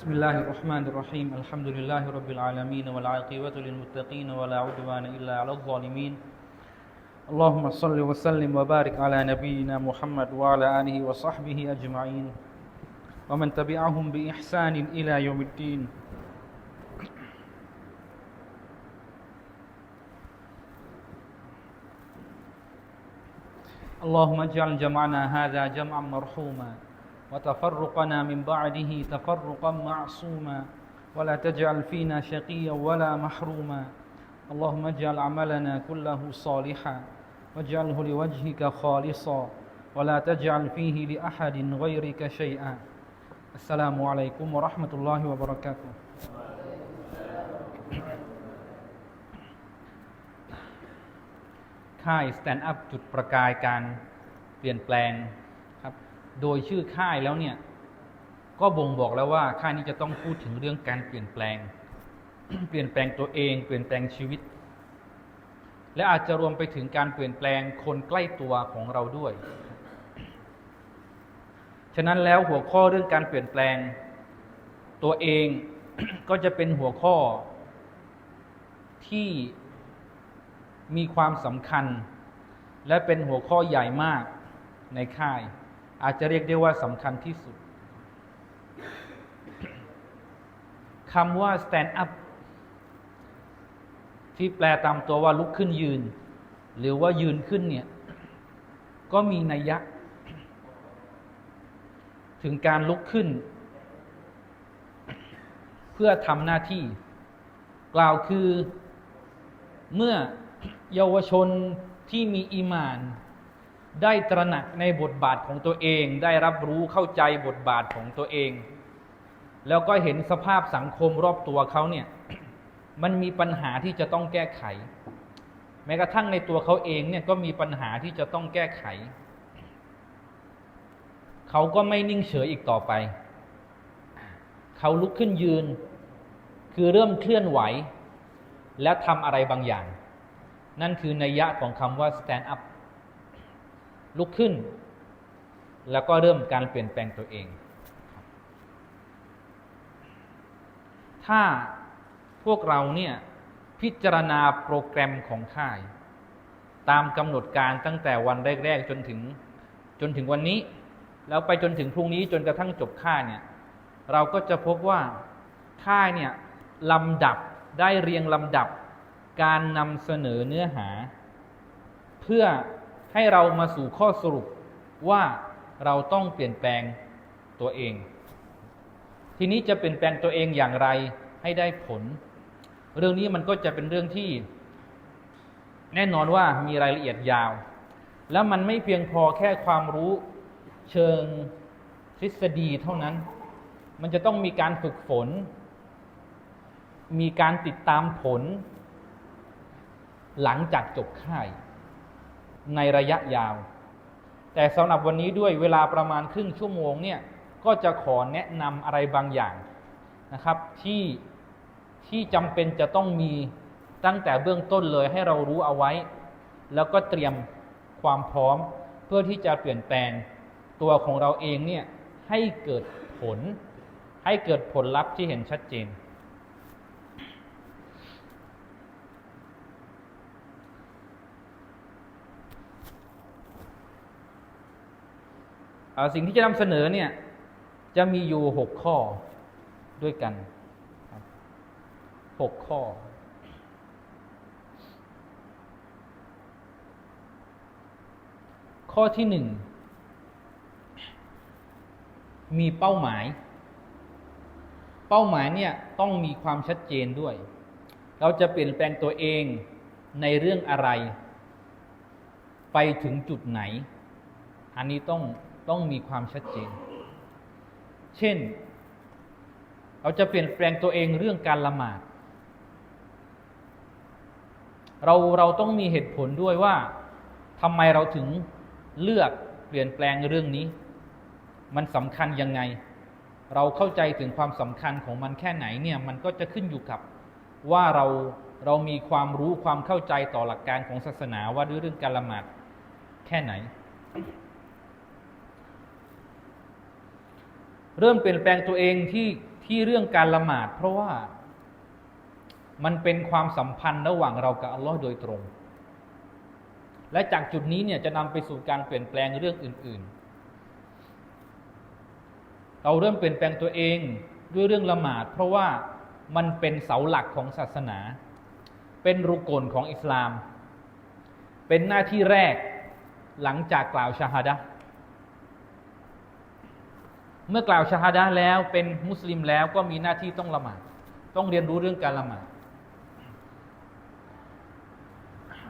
بسم الله الرحمن الرحيم الحمد لله رب العالمين والعاقبة للمتقين ولا عدوان إلا على الظالمين اللهم صل وسلم وبارك على نبينا محمد وعلى آله وصحبه أجمعين ومن تبعهم بإحسان إلى يوم الدين اللهم اجعل جمعنا هذا جمعا مرحوما وتفرقنا من بعده تفرقا معصوما ولا تجعل فينا شقيا ولا محروما اللهم اجعل عملنا كله صالحا واجعله لوجهك خالصا ولا تجعل فيه لأحد غيرك شيئا السلام عليكم ورحمة الله وبركاته ค่าย Stand Up จุดประกายการเปลี่ยนแปลงครับ โดยชื่อค่ายแล้วเนี่ย ก็บ่งบอกแล้วว่าค่ายนี้จะต้องพูดถึงเรื่องการเปลี่ยนแปลง เปลี่ยนแปลงตัวเอง เปลี่ยนแปลงชีวิต และอาจจะรวมไปถึงการเปลี่ยนแปลงคนใกล้ตัวของเราด้วย ฉะนั้นแล้วหัวข้อเรื่องการเปลี่ยนแปลงตัวเองก็จะเป็นหัวข้อที่มีความสำคัญ และเป็นหัวข้อใหญ่มากในค่าย อาจจะเรียกได้ว่าสำคัญที่สุดคำว่า stand up ที่แปลตามตัวว่าลุกขึ้นยืน หรือว่ายืนขึ้นเนี่ย ก็มีนัยยะ ถึงการลุกขึ้น เพื่อทำหน้าที่ กล่าวคือเมื่อเยาวชนที่มีอีมาน ได้ตระหนักในบทบาทของตัวเอง ได้รับรู้เข้าใจบทบาทของตัวเอง แล้วก็เห็นสภาพสังคมรอบตัวเขาเนี่ย มันมีปัญหาที่จะต้องแก้ไข แม้กระทั่งในตัวเขาเองเนี่ยก็มีปัญหาที่จะต้องแก้ไข เขาก็ไม่นิ่งเฉยอีกต่อไป เขาลุกขึ้นยืน คือเริ่มเคลื่อนไหว และทำอะไรบางอย่าง นั่นคือนัยยะของคำว่า stand up ลุกขึ้น แล้วก็เริ่มการเปลี่ยนแปลงตัวเอง ถ้าพวกเราเนี่ยพิจารณาโปรแกรมของค่าย ตามกำหนดการตั้งแต่วันแรก ๆ จนถึงจนถึงวันนี้ แล้วไปจนถึงพรุ่งนี้จนกระทั่งจบค่ายเนี่ยเราก็จะพบว่าค่ายเนี่ยลำดับได้เรียงลำดับการนำเสนอเนื้อหา เพื่อ ให้เรามาสู่ข้อสรุปว่าเราต้องเปลี่ยนแปลงตัวเอง ทีนี้จะเปลี่ยนแปลงตัวเองอย่างไรให้ได้ผล เรื่องนี้มันก็จะเป็นเรื่องที่ แน่นอนว่ามีรายละเอียดยาว แล้วมันไม่เพียงพอแค่ความรู้เชิงทฤษฎีเท่านั้น มันจะต้องมีการฝึกฝน มีการติดตามผล หลังจากจบค่าย ในระยะยาว แต่สำหรับวันนี้ด้วยเวลาประมาณครึ่งชั่วโมงเนี่ยก็จะขอแนะนำอะไรบางอย่างนะครับ ที่ที่จำเป็นจะต้องมีตั้งแต่เบื้องต้นเลยให้เรารู้เอาไว้ แล้วก็เตรียมความพร้อมเพื่อที่จะเปลี่ยนแปลงตัวของเราเองเนี่ยให้เกิดผล ให้เกิดผลลัพธ์ที่เห็นชัดเจน สิ่งที่จะนำเสนอเนี่ยจะมีอยู่หกข้อด้วยกันหกข้อ ข้อที่หนึ่งมีเป้าหมาย เป้าหมายเนี่ยต้องมีความชัดเจนด้วย เราจะเปลี่ยนแปลงตัวเองในเรื่องอะไร ไปถึงจุดไหน อันนี้ต้อง ต้องมีความชัดเจน เช่น เราจะเปลี่ยนแปลงตัวเองเรื่องการละหมาด เราเราต้องมีเหตุผลด้วยว่าทำไมเราถึงเลือกเปลี่ยนแปลงเรื่องนี้ มันสำคัญยังไง เราเข้าใจถึงความสำคัญของมันแค่ไหนเนี่ย มันก็จะขึ้นอยู่กับว่าเราเรามีความรู้ความเข้าใจต่อหลักการของศาสนาว่าด้วยเรื่องการละหมาดแค่ไหน เริ่มเปลี่ยนแปลงตัวเองที่ที่เรื่องการละหมาด เพราะว่ามันเป็นความสัมพันธ์ระหว่างเรากับอัลลอฮ์โดยตรง และจากจุดนี้เนี่ยจะนำไปสู่การเปลี่ยนแปลงเรื่องอื่น ๆ เราเริ่มเปลี่ยนแปลงตัวเองด้วยเรื่องละหมาด เพราะว่ามันเป็นเสาหลักของศาสนา เป็นรุกลของอิสลาม เป็นหน้าที่แรกหลังจากกล่าวชาฮาดะ เมื่อกล่าวชาฮาดะแล้วเป็นมุสลิมแล้วก็มีหน้าที่ต้องละหมาดต้องเรียนรู้เรื่องการละหมาด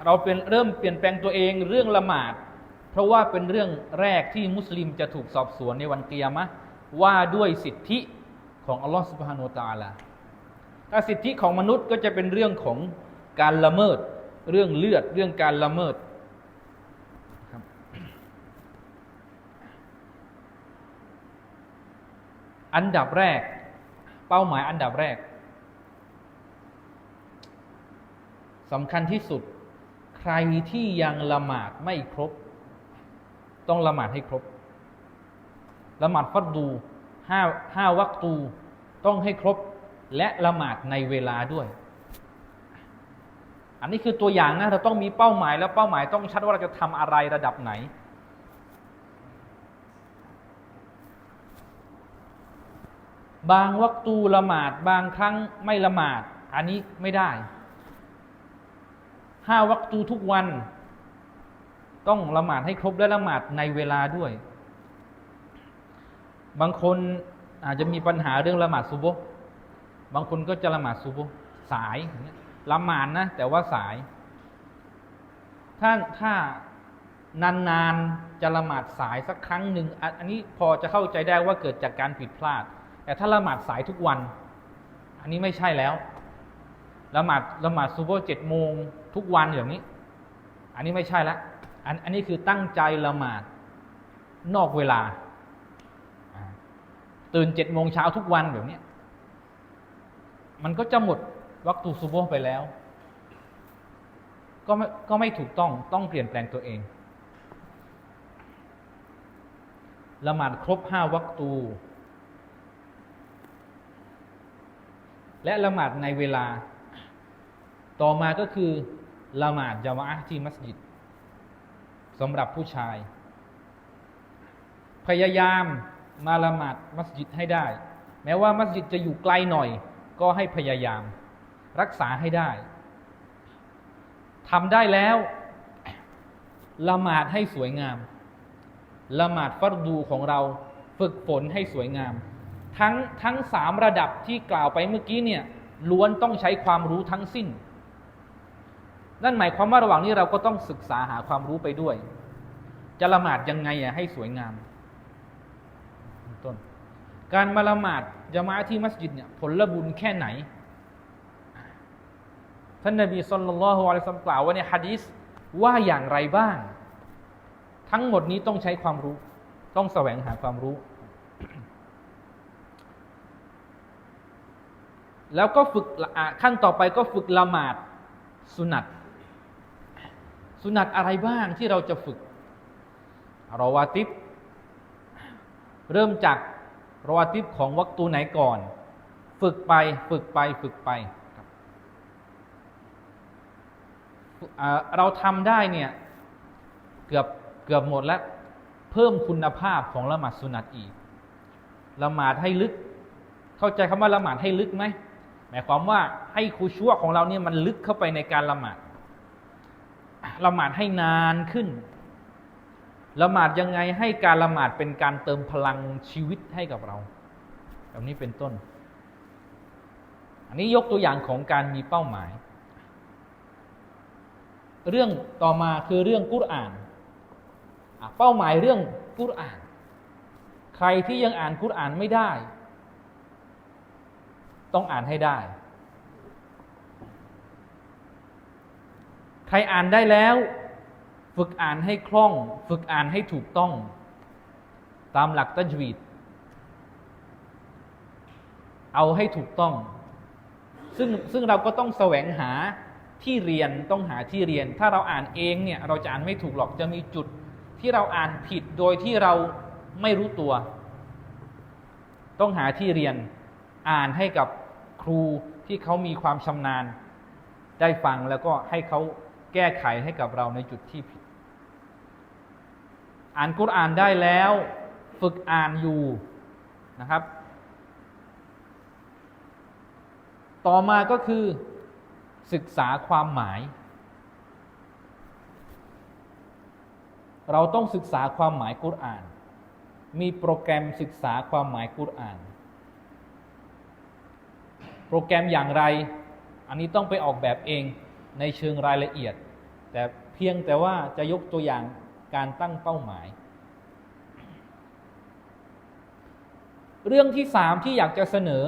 เราเป็นเริ่มเปลี่ยนแปลงตัวเองเรื่องละหมาด เพราะว่าเป็นเรื่องแรกที่มุสลิมจะถูกสอบสวนในวันเกียรมะว่าด้วยสิทธิของอัลลอฮฺสุบฮานุตาลาถ้าสิทธิของมนุษย์ก็จะเป็นเรื่องของการละเมิด เรื่องเลือดเรื่องการละเมิดครับ อันดับแรก เป้าหมายอันดับแรกสำคัญที่สุด ใครที่ยังละหมาดไม่ครบ ต้องละหมาดให้ครบ ละหมาดฟัดดูห้าห้าวักตูต้องให้ครบและละหมาดในเวลาด้วย อันนี้คือตัวอย่างนะเราต้องมีเป้าหมายแล้วเป้าหมายต้องชัดว่าเราจะทำอะไรระดับไหน บางวัตูละหมาด บางครั้งไม่ละหมาด อันนี้ไม่ได้ห้าวัตูทุกวัน ต้องละหมาดให้ครบและละหมาดในเวลาด้วย บางคนอาจจะมีปัญหาเรื่องละหมาดซุโบบางคนก็จะละหมาดซุโบสายละหมาดนะ แต่ว่าสาย ถ้าถ้านานๆจะละหมาดสายสักครั้งหนึ่งอันนี้พอจะเข้าใจได้ว่าเกิดจากการผิดพลาด แต่ถ้าละหมาดสายทุกวัน อันนี้ไม่ใช่แล้วละหมาดละหมาดซุโบฮ์เจ็ดโมงทุกวันอย่างนี้ อันนี้ไม่ใช่ละอันอันนี้คือตั้งใจละหมาดนอกเวลา ตื่นเจ็ดโมงเช้าทุกวันแบบนี้มันก็จะหมดวัคตูซุโบฮ์ไปแล้ว ก็ไม่ก็ไม่ถูกต้องต้องเปลี่ยนแปลงตัวเอง ละหมาดครบห้าวัคตู และละหมาดในเวลา ต่อมาก็คือละหมาดจามะที่มัสยิดสำหรับผู้ชาย พยายามมาละหมาดมัสยิดให้ได้ แม้ว่ามัสยิดจะอยู่ไกลหน่อย ก็ให้พยายาม รักษาให้ได้ทำได้แล้ว ละหมาดให้สวยงาม ละหมาดฟัรดูของเราฝึกฝนให้สวยงาม ทั้งทั้งสามระดับที่กล่าวไปเมื่อกี้เนี่ยล้วนต้องใช้ความรู้ทั้งสิ้น นั่นหมายความว่าระหว่างนี้เราก็ต้องศึกษาหาความรู้ไปด้วย จะละหมาดยังไงอะให้สวยงามต้น การมาละหมาดจะมาที่มัสยิดเนี่ยผลบุญแค่ไหน ท่านนบีสุลต่านละฮ์อะลัยฮิสลามกล่าวว่าในฮะดีษว่าอย่างไรบ้าง ทั้งหมดนี้ต้องใช้ความรู้ ต้องแสวงหาความรู้ แล้วก็ฝึกขั้นต่อไปก็ฝึกละหมาดสุนัตสุนัตอะไรบ้างที่เราจะฝึกรอวาติบเริ่มจากรอวาติบของวัตูไหนก่อน ฝึกไปฝึกไปฝึกไปเราทำได้เนี่ยเกือบเกือบหมดแล้ว เพิ่มคุณภาพของละหมาดสุนัตอีกละหมาดให้ลึก เข้าใจคำว่าละหมาดให้ลึกไหม หมายความว่าให้คูชั่วของเราเนี่ยมันลึกเข้าไปในการละหมาดละหมาดให้นานขึ้นละหมาดยังไงให้การละหมาดเป็นการเติมพลังชีวิตให้กับเรา แบบนี้เป็นต้น อันนี้ยกตัวอย่างของการมีเป้าหมาย เรื่องต่อมาคือเรื่องกุรอานเป้าหมายเรื่องกุรอาน ใครที่ยังอ่านกุรอานไม่ได้ ต้องอ่านให้ได้ ใครอ่านได้แล้ว ฝึกอ่านให้คล่อง ฝึกอ่านให้ถูกต้อง ตามหลักตัจวีดเอาให้ถูกต้อง ซึ่งซึ่งเราก็ต้องแสวงหาที่เรียนต้องหาที่เรียน ถ้าเราอ่านเองเนี่ยเราจะอ่านไม่ถูกหรอกจะมีจุดที่เราอ่านผิดโดยที่เราไม่รู้ตัว ต้องหาที่เรียนอ่านให้กับ ครูที่เขามีความชำนาญได้ฟังแล้วก็ให้เขาแก้ไขให้กับเราในจุดที่ผิด อ่านกุรอานได้แล้ว ฝึกอ่านอยู่นะครับ ต่อมาก็คือศึกษาความหมาย เราต้องศึกษาความหมายกุรอาน มีโปรแกรมศึกษาความหมายกุรอาน โปรแกรมอย่างไร อันนี้ต้องไปออกแบบเองในเชิงรายละเอียด แต่เพียงแต่ว่าจะยกตัวอย่างการตั้งเป้าหมาย เรื่องที่สามที่อยากจะเสนอ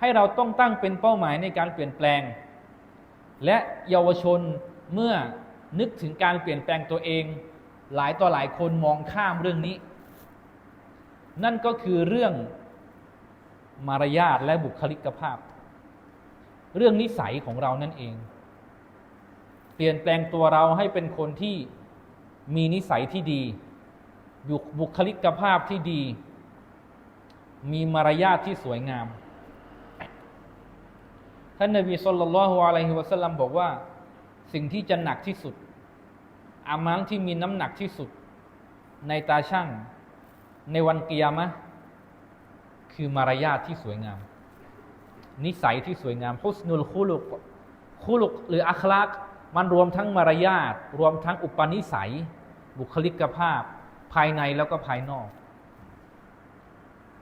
ให้เราต้องตั้งเป็นเป้าหมายในการเปลี่ยนแปลง และเยาวชนเมื่อนึกถึงการเปลี่ยนแปลงตัวเอง หลายต่อหลายคนมองข้ามเรื่องนี้ นั่นก็คือเรื่อง มารยาทและบุคลิกภาพ เรื่องนิสัยของเรานั่นเอง เปลี่ยนแปลงตัวเราให้เป็นคนที่มีนิสัยที่ดีบุบุคลิกภาพที่ดี มีมารยาทที่สวยงาม ท่านนบีสุลต่านละฮ์อะลัยฮิวะสัลลัมบอกว่า สิ่งที่จะหนักที่สุด อามัลที่มีน้ำหนักที่สุด ในตาช่างในวันกิยามะ คือมารยาทที่สวยงาม นิสัยที่สวยงามฮุสนุลคุลุกคุลุกหรืออัคลากมันรวมทั้งมารยาทรวมทั้งอุปนิสัย บุคลิกภาพ ภายในแล้วก็ภายนอก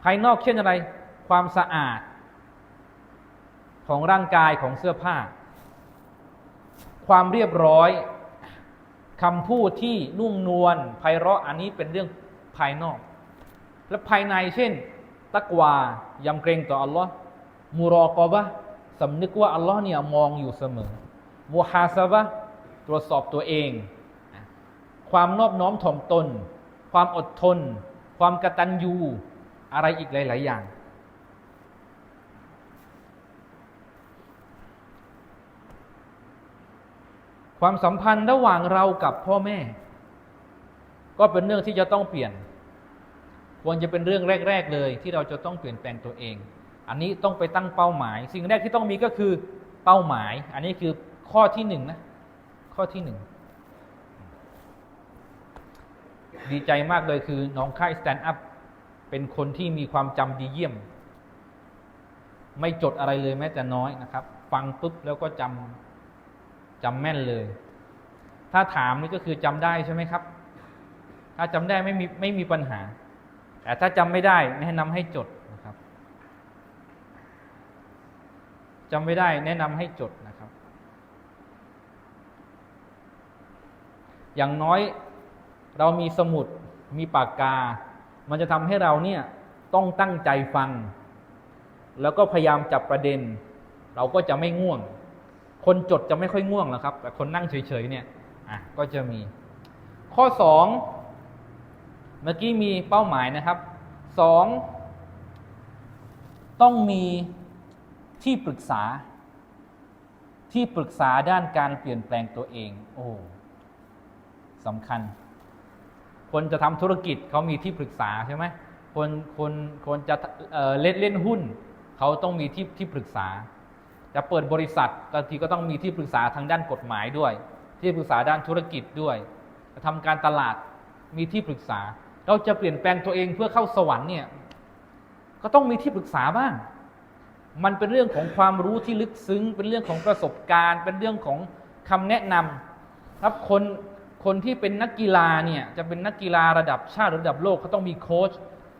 ภายนอกเช่นอะไร ความสะอาด ของร่างกายของเสื้อผ้า ความเรียบร้อยคำพูดที่นุ่มนวลไพเราะอันนี้เป็นเรื่องภายนอก และภายในเช่น ตักวายำเกรงต่ออัลลอฮ์มูรอกอบะสำนึกว่าอัลลอฮ์เนี่ยมองอยู่เสมอมูฮาซาบะตรวจสอบตัวเอง ความนอบน้อมถ่อมตน ความอดทน ความกตัญญูอะไรอีกหลาย ๆ อย่าง ความสัมพันธ์ระหว่างเรากับพ่อแม่ ก็เป็นเรื่องที่จะต้องเปลี่ยน ควรจะเป็นเรื่องแรก ๆ เลยที่เราจะต้องเปลี่ยนแปลงตัวเอง อันนี้ต้องไปตั้งเป้าหมาย สิ่งแรกที่ต้องมีก็คือเป้าหมาย อันนี้คือข้อที่หนึ่งนะข้อที่หนึ่งดีใจมากเลยคือน้องค่ายสแตนด์อัพเป็นคนที่มีความจำดีเยี่ยม ไม่จดอะไรเลยแม้แต่น้อยนะครับ ฟังปุ๊บแล้วก็จำจำแม่นเลย ถ้าถามนี่ก็คือจำได้ใช่ไหมครับ ถ้าจำได้ไม่มีไม่มีปัญหา แต่ถ้าจำไม่ได้แนะนำให้จดนะครับจำไม่ได้แนะนำให้จดนะครับ อย่างน้อยเรามีสมุดมีปากกา มันจะทำให้เราเนี่ยต้องตั้งใจฟัง แล้วก็พยายามจับประเด็น เราก็จะไม่ง่วง คนจดจะไม่ค่อยง่วงหรอกครับ แต่คนนั่งเฉยๆเนี่ยอะก็จะมี ข้อสอง เมื่อกี้มีเป้าหมายนะครับสองต้องมีที่ปรึกษา ที่ปรึกษาด้านการเปลี่ยนแปลงตัวเอง โอ้สำคัญ คนจะทำธุรกิจเขามีที่ปรึกษาใช่ไหมคนคนคนจะเเล่นเล่นหุ้น เขาต้องมีที่ที่ปรึกษา จะเปิดบริษัทบางทีก็ต้องมีที่ปรึกษาทางด้านกฎหมายด้วย ที่ปรึกษาด้านธุรกิจด้วยจะทำการตลาดมีที่ปรึกษา เราจะเปลี่ยนแปลงตัวเองเพื่อเข้าสวรรค์เนี่ยก็ต้องมีที่ปรึกษาบ้าง มันเป็นเรื่องของความรู้ที่ลึกซึ้ง เป็นเรื่องของประสบการณ์ เป็นเรื่องของคำแนะนำครับคนคนที่เป็นนักกีฬาเนี่ยจะเป็นนักกีฬาระดับชาติหรือระดับโลกเขาต้องมีโค้ช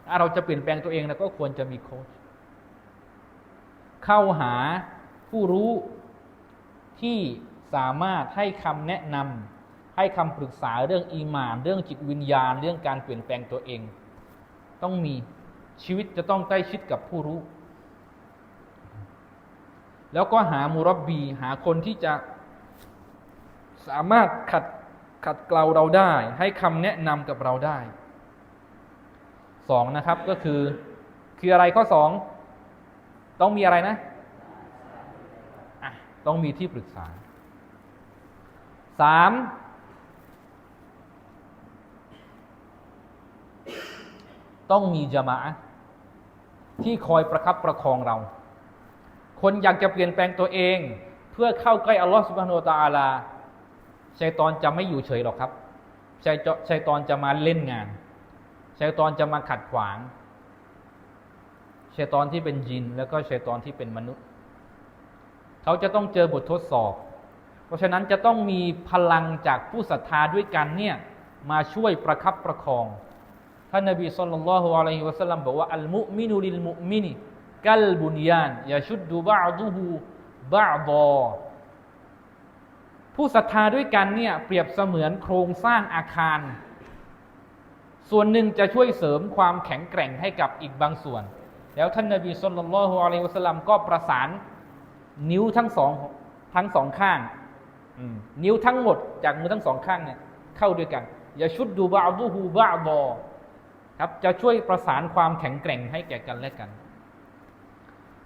ถ้าเราจะเปลี่ยนแปลงตัวเองเราก็ควรจะมีโค้ชเข้าหาผู้รู้ที่สามารถให้คำแนะนำ ให้คำปรึกษาเรื่องอีหมาน เรื่องจิตวิญญาณ เรื่องการเปลี่ยนแปลงตัวเอง ต้องมีชีวิตจะต้องใกล้ชิดกับผู้รู้ แล้วก็หามูรับบี หาคนที่จะสามารถขัดขัดเกลาเราได้ ให้คำแนะนำกับเราได้สองนะครับก็คือคืออะไรข้อสองต้องมีอะไรนะะต้องมีที่ปรึกษาสาม ต้องมีจามะที่คอยประคับประคองเรา คนอยากจะเปลี่ยนแปลงตัวเอง เพื่อเข้าใกล้อัลลอฮฺสุบฮานาอัลตะอาลาชัยตอนจะไม่อยู่เฉยหรอกครับชัยชัยตอนจะมาเล่นงานชัยตอนจะมาขัดขวางชัยตอนที่เป็นยิน แล้วก็ชัยตอนที่เป็นมนุษย์ เขาจะต้องเจอบททดสอบ เพราะฉะนั้นจะต้องมีพลังจากผู้ศรัทธาด้วยกันเนี่ยมาช่วยประคับประคอง ท่านนบีสุลต่านละฮ์อะลัยฮิวะสัลลัมบอกว่าอัลมุมินุลิลมุมินกัลบุนยานยาชุดดูบาดุฮูบาดอผู้ศรัทธาด้วยกันเนี่ยเปรียบเสมือนโครงสร้างอาคาร ส่วนหนึ่งจะช่วยเสริมความแข็งแกร่งให้กับอีกบางส่วน แล้วท่านนบีสุลต่านละฮ์อะลัยฮิวะสัลลัมก็ประสานนิ้วทั้งสองทั้งสองข้างนิ้วทั้งหมดจากมือทั้งสองข้างเนี่ยเข้าด้วยกันอย่าชุดดูบาดูฮูบาบอ ครับจะช่วยประสานความแข็งแกร่งให้แก่กันและกัน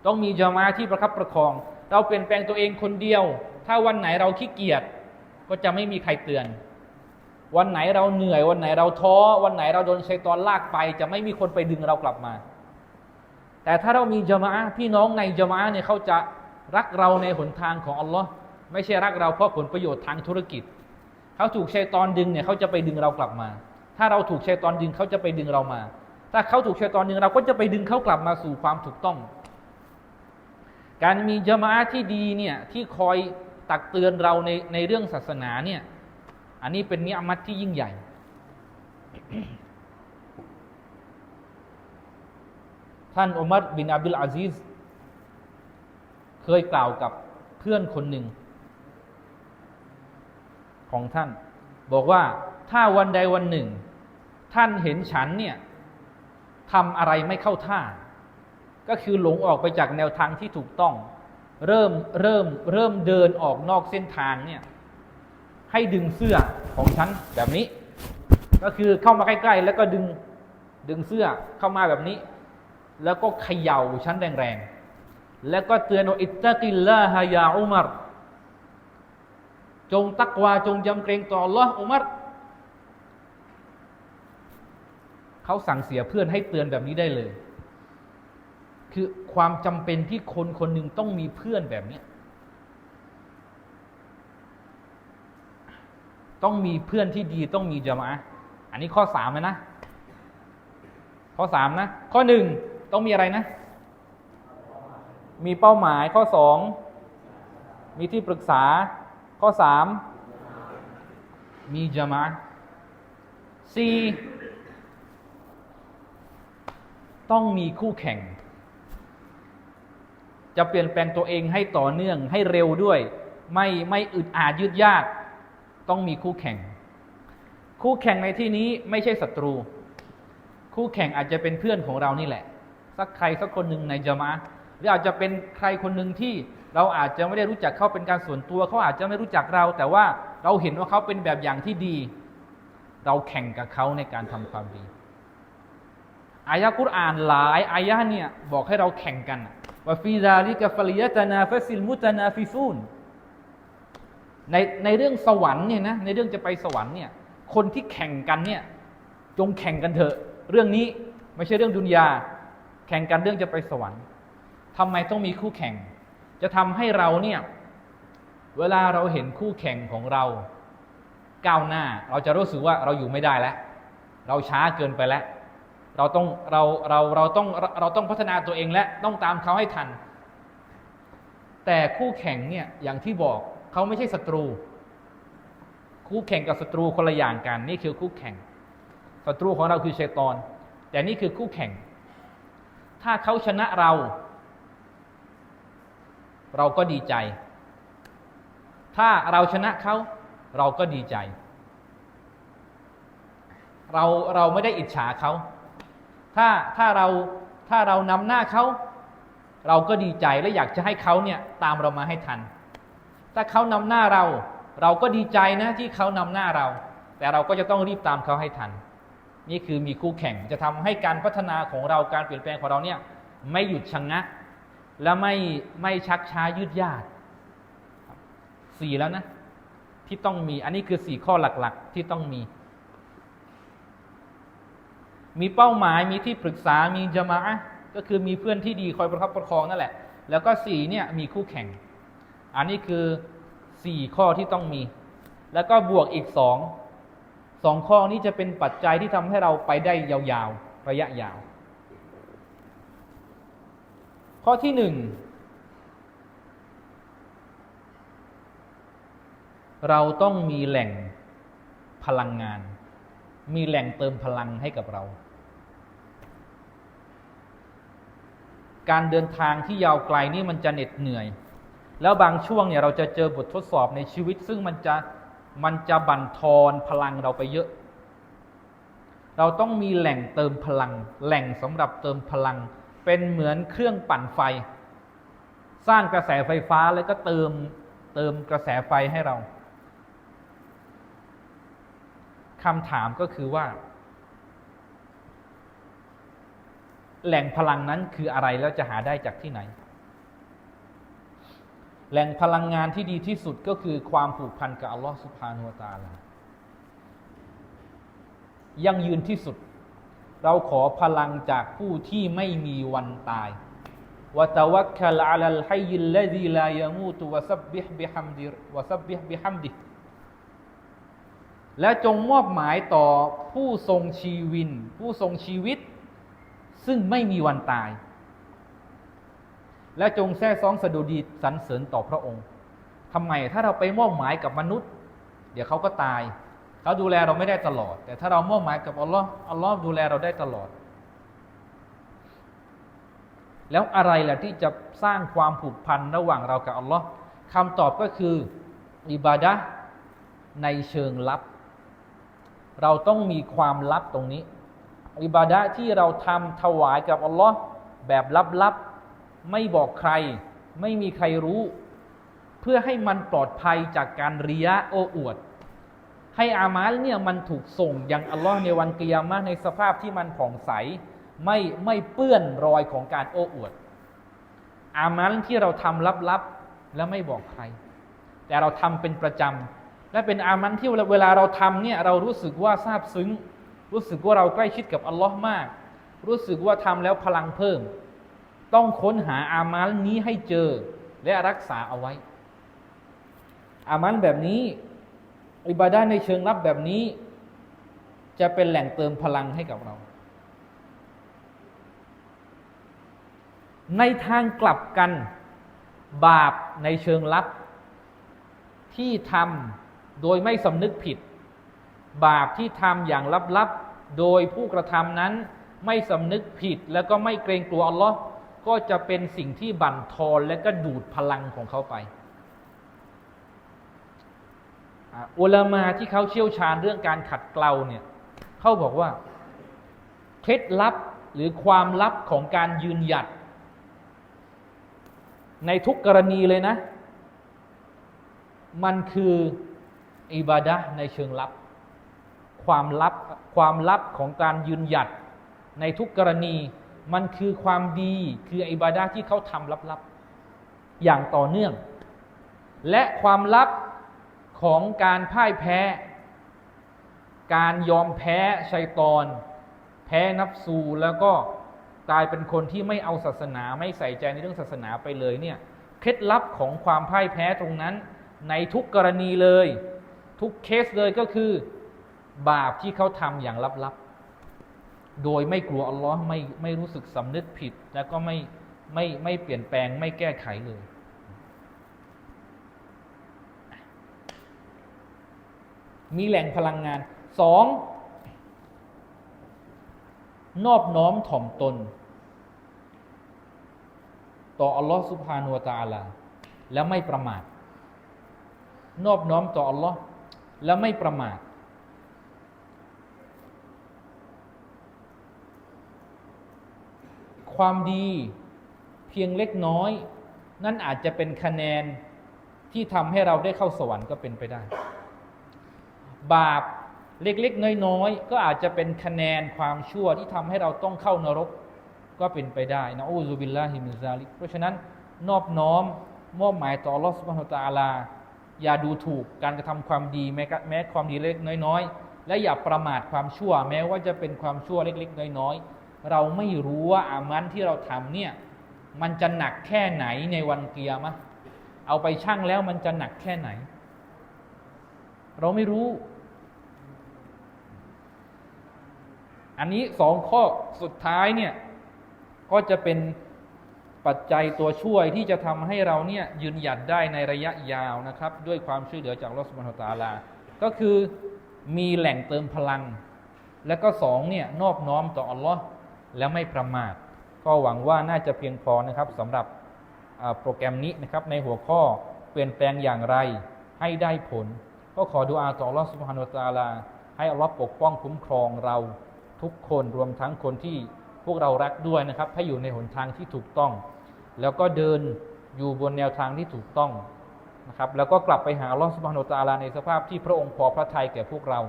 ต้องมีจามาที่ประคับประคอง เราเปลี่ยนแปลงตัวเองคนเดียว ถ้าวันไหนเราขี้เกียจก็จะไม่มีใครเตือน วันไหนเราเหนื่อย วันไหนเราท้อ วันไหนเราโดนชัยตอนลากไป จะไม่มีคนไปดึงเรากลับมา แต่ถ้าเรามีจามาพี่น้องในจามาเนี่ยเขาจะรักเราในหนทางของอัลลอฮ์ไม่ใช่รักเราเพราะผลประโยชน์ทางธุรกิจ เขาถูกชัยตอนดึงเนี่ยเขาจะไปดึงเรากลับมา ถ้าเราถูกชัยตอนดึงเขาจะไปดึงเรามา ถ้าเขาถูกชัยตอนดึงเราก็จะไปดึงเขากลับมาสู่ความถูกต้อง การมีจมาที่ดีเนี่ยที่คอยตักเตือนเราในในเรื่องศาสนาเนี่ย อันนี้เป็นนิยมัตที่ยิ่งใหญ่ท่านอุมัรบินอับดุลอาซิสเคยกล่าวกับเพื่อนคนหนึ่ง ของท่าน บอกว่าถ้าวันใดวันหนึ่ง ท่านเห็นฉันเนี่ยทำอะไรไม่เข้าท่า ก็คือหลงออกไปจากแนวทางที่ถูกต้อง เริ่มเริ่มเริ่มเดินออกนอกเส้นทางเนี่ยให้ดึงเสื้อของฉันแบบนี้ ก็คือเข้ามาใกล้ ๆ แล้วก็ดึงดึงเสื้อเข้ามาแบบนี้ แล้วก็เขย่าฉันแรงๆ แล้วก็เตือนอิตตะกิลลาฮยาอุมารจงตักวาจงยำเกรงต่อ Allah อุมัร เขาสั่งเสียเพื่อนให้เตือนแบบนี้ได้เลย คือความจำเป็นที่คนคนหนึ่งต้องมีเพื่อนแบบนี้ต้องมีเพื่อนที่ดีต้องมีจามะอันนี้ข้อสามนะ ข้อสามนะ ข้อหนึ่งต้องมีอะไรนะ มีเป้าหมายข้อสองมีที่ปรึกษา ข้อสามมีจามะสี่ ต้องมีคู่แข่ง จะเปลี่ยนแปลงตัวเองให้ต่อเนื่องให้เร็วด้วย ไม่ไม่อึดอาดยืดยาดต้องมีคู่แข่ง คู่แข่งในที่นี้ไม่ใช่ศัตรู คู่แข่งอาจจะเป็นเพื่อนของเรานี่แหละ สักใครสักคนหนึ่งในจามะหรืออาจจะเป็นใครคนหนึ่งที่เราอาจจะไม่ได้รู้จักเขาเป็นการส่วนตัว เขาอาจจะไม่รู้จักเรา แต่ว่าเราเห็นว่าเขาเป็นแบบอย่างที่ดี เราแข่งกับเขาในการทำความดี อายะกุรอานหลายอายะเนี่ยบอกให้เราแข่งกันว่าฟีซาลิกะฟลิยะตนาฟซิลมุตนาฟิซูนในในเรื่องสวรรค์เนี่ยนะในเรื่องจะไปสวรรค์เนี่ยคนที่แข่งกันเนี่ยจงแข่งกันเถอะ เรื่องนี้ไม่ใช่เรื่องดุนยา แข่งกันเรื่องจะไปสวรรค์ทำไมต้องมีคู่แข่ง จะทำให้เราเนี่ยเวลาเราเห็นคู่แข่งของเราก้าวหน้า เราจะรู้สึกว่าเราอยู่ไม่ได้แล้ว เราช้าเกินไปแล้ว เราต้องเราเราเราต้องเราต้องพัฒนาตัวเองและต้องตามเขาให้ทัน แต่คู่แข่งเนี่ยอย่างที่บอกเขาไม่ใช่ศัตรู คู่แข่งกับศัตรูคนละอย่างกัน นี่คือคู่แข่งศัตรูของเราคือชัยตอน แต่นี่คือคู่แข่ง ถ้าเขาชนะเรา เราก็ดีใจ ถ้าเราชนะเขาเราก็ดีใจ เราเราไม่ได้อิจฉาเขา ถ้าถ้าเราถ้าเรานำหน้าเขาเราก็ดีใจและอยากจะให้เขาเนี่ยตามเรามาให้ทัน ถ้าเขานำหน้าเรา เราก็ดีใจนะที่เขานำหน้าเรา แต่เราก็จะต้องรีบตามเขาให้ทัน นี่คือมีคู่แข่งจะทำให้การพัฒนาของเราการเปลี่ยนแปลงของเราเนี่ยไม่หยุดชะงงักและไม่ไม่ชักช้ายืดยาดสี่แล้วนะที่ต้องมีอันนี้คือสี่ข้อหลักๆ ที่ต้องมี มีเป้าหมายมีที่ปรึกษามีจามะก็คือมีเพื่อนที่ดีคอยประคับประคองนั่นแหละ แล้วก็สี่เนี่ยมีคู่แข่ง อันนี้คือสี่ข้อที่ต้องมี แล้วก็บวกอีกสองสองข้อนี้จะเป็นปัจจัยที่ทำให้เราไปได้ยาวๆ ระยะยาว ข้อที่หนึ่งเราต้องมีแหล่งพลังงาน มีแหล่งเติมพลังให้กับเรา การเดินทางที่ยาวไกลนี่มันจะเหน็ดเหนื่อย แล้วบางช่วงเนี่ยเราจะเจอบททดสอบในชีวิต ซึ่งมันจะมันจะบั่นทอนพลังเราไปเยอะ เราต้องมีแหล่งเติมพลัง แหล่งสำหรับเติมพลัง เป็นเหมือนเครื่องปั่นไฟ สร้างกระแสไฟฟ้าแล้วก็เติมเติมกระแสไฟให้เราคำถามก็คือว่า แหล่งพลังนั้นคืออะไรแล้วจะหาได้จากที่ไหน แหล่งพลังงานที่ดีที่สุดก็คือความผูกพันกับอัลลอฮฺสุบฮานุวตาลายั่งยืนที่สุด เราขอพลังจากผู้ที่ไม่มีวันตายวะตะวักคลอะลัลฮัยยิลลซีลายามูตุวะซับบิฮบิฮัมดิวะซับบิฮบิฮัมดิและจงมอบหมายต่อผู้ทรงชีวิน ผู้ทรงชีวิต ซึ่งไม่มีวันตาย และจงแท้ซองสะดุดีสรรเสริญต่อพระองค์ทำไมถ้าเราไปมอบหมายกับมนุษย์ เดี๋ยวเขาก็ตาย เขาดูแลเราไม่ได้ตลอด แต่ถ้าเรามอบหมายกับอัลลอฮ์อัลลอฮ์ดูแลเราได้ตลอด แล้วอะไรล่ะที่จะสร้างความผูกพันระหว่างเรากับอัลลอฮ์คำตอบก็คืออิบาดะในเชิงลับ เราต้องมีความลับตรงนี้ อิบาดะที่เราทำถวายกับอัลลอฮ์แบบลับๆไม่บอกใคร ไม่มีใครรู้ เพื่อให้มันปลอดภัยจากการเรียะโอ้อวด ให้อามัลเนี่ยมันถูกส่งยังอัลลอฮ์ในวันกิยามะในสภาพที่มันผ่องใส ไม่ไม่เปื้อนรอยของการโอ้อวด อามัลที่เราทำลับๆและไม่บอกใคร แต่เราทำเป็นประจำและเป็นอามัลที่เวลาเราทำเนี่ยเรารู้สึกว่าซาบซึ้ง รู้สึกว่าเราใกล้ชิดกับอัลลอฮ์มาก รู้สึกว่าทำแล้วพลังเพิ่ม ต้องค้นหาอามัลนี้ให้เจอและรักษาเอาไว้ อามัลแบบนี้อิบาดาในเชิงลับแบบนี้ จะเป็นแหล่งเติมพลังให้กับเรา ในทางกลับกันบาปในเชิงลับที่ทำโดยไม่สำนึกผิด บาปที่ทำอย่างลับๆ โดยผู้กระทำนั้นไม่สำนึกผิดแล้วก็ไม่เกรงกลัวอัลลอฮ์ก็จะเป็นสิ่งที่บั่นทอนและก็ดูดพลังของเขาไปอุลามาที่เขาเชี่ยวชาญเรื่องการขัดเกลาเนี่ยเขาบอกว่าเคล็ดลับหรือความลับของการยืนหยัด ในทุกกรณีเลยนะ มันคืออิบาดะในเชิงลับ ความลับความลับของการยืนหยัดในทุกกรณีมันคือความดีคืออิบาดะที่เขาทำลับๆ อย่างต่อเนื่อง และความลับของการพ่ายแพ้ การยอมแพ้ชัยตอน แพ้นับสูแล้วก็กลายเป็นคนที่ไม่เอาศาสนาไม่ใส่ใจในเรื่องศาสนาไปเลยเนี่ยเคล็ดลับของความพ่ายแพ้ตรงนั้น ในทุกกรณีเลย ทุกเคสเลยก็คือ บาปที่เขาทำอย่างลับๆ โดยไม่กลัวอัลลอฮ์ไม่ไม่รู้สึกสำนึกผิด แล้วก็ไม่ไม่ไม่เปลี่ยนแปลงไม่แก้ไขเลย มีแหล่งพลังงานสองนอบน้อมถ่อมตน ต่ออัลลอฮ์สุบฮานุวตาลาและไม่ประมาท นอบน้อมต่ออัลลอฮ์และไม่ประมาท ความดีเพียงเล็กน้อย นั่นอาจจะเป็นคะแนนที่ทำให้เราได้เข้าสวรรค์ก็เป็นไปได้ บาปเล็กๆ น้อยๆ ก็อาจจะเป็นคะแนนความชั่วที่ทำให้เราต้องเข้านรกก็เป็นไปได้นะอูซุบิลลาฮิมิซาลิกเพราะฉะนั้นนอบน้อมมอบหมายต่อลอสบานตาลา อย่าดูถูกการกระทำความดีแม้แม้ความดีเล็กน้อยๆ และอย่าประมาทความชั่ว แม้ว่าจะเป็นความชั่วเล็กๆ น้อยๆ เราไม่รู้ว่าอามันที่เราทำเนี่ยมันจะหนักแค่ไหนในวันเกียร์มะเอาไปชั่งแล้วมันจะหนักแค่ไหน เราไม่รู้ อันนี้สองข้อสุดท้ายเนี่ยก็จะเป็นปัจจัยตัวช่วยที่จะทำให้เราเนี่ยยืนหยัดได้ในระยะยาวนะครับ ด้วยความช่วยเหลือจากลอสุบานตาลา ก็คือมีแหล่งเติมพลัง และก็สองเนี่ยนอบน้อมต่ออัลลอฮ์ และไม่ประมาทก็หวังว่าน่าจะเพียงพอนะครับสำหรับโปรแกรมนี้นะครับในหัวข้อเปลี่ยนแปลงอย่างไรให้ได้ผล ก็ขอดูอาต่อรอสุภานุตาลา ให้อัลลอปกป้องคุ้มครองเราทุกคนรวมทั้งคนที่พวกเรารักด้วยนะครับให้อยู่ในหนทางที่ถูกต้อง แล้วก็เดินอยู่บนแนวทางที่ถูกต้องนะครับแล้วก็กลับไปหาลอสุบฮานุตาลาในสภาพที่พระองค์พอพระทัยแก่พวกเรา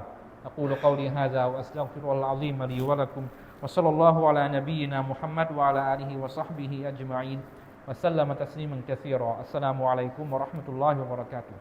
อักูลกอลีฮาซาอัสลามุลลอฮิมารีวะลักุม وصلى الله على نبينا محمد وعلى آله وصحبه أجمعين وسلم تسليما كثيرا. السلام عليكم ورحمة الله وبركاته.